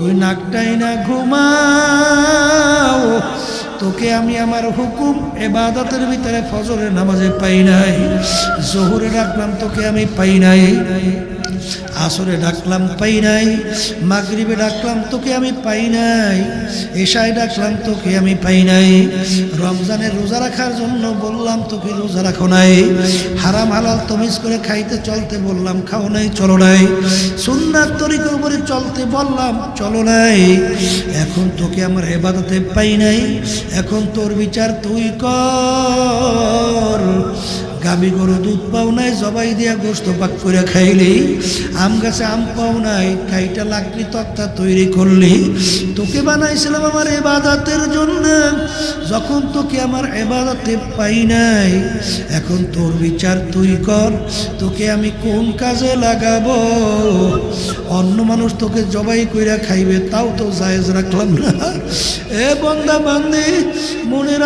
তুই নাকটাই না ঘুমাও। তোকে আমি আমার হুকুম এবাদতের ভিতরে ফজরের নামাজে পাই নাই। জহুরে ডাকলাম, তোকে আমি পাই নাই। আসরে ডাকলাম, পাই নাই। মাগরিবে ডাকলাম, তোকে আমি পাই নাই। এশায় ডাকলাম, তোকে আমি পাই নাই। রমজানের রোজা রাখার জন্য বললাম, তোকে রোজা রাখো নাই। হারাম হালাল তমিজ করে খাইতে চলতে বললাম, খাও নাই, চলো নাই। সুন্নার তরিকার উপরে চলতে বললাম, চলো নাই। এখন তোকে আমার এবাদতে পাই নাই। এখন তোর বিচার তুই কর। গাবি গরু দুধ পাও নাই, জবাই দিয়া গোস্ত পাক করে খাইলি। আম গাছে আম পাও নাই কাইটা লাকড়ি তক্তা তৈরি করলি। তোকে বানাইছিলাম আমার এবাদাতের জন্য, যখন তোকে আমার এবাদাতে পাই নাই। এখন তোর বিচার তুই কর, তোকে আমি কোন কাজে লাগাবো? অন্য মানুষ তোকে জবাই কইরা খাইবে, তাও তো জায়েজ রাখলাম না। এ বন্দা বান্দি মনে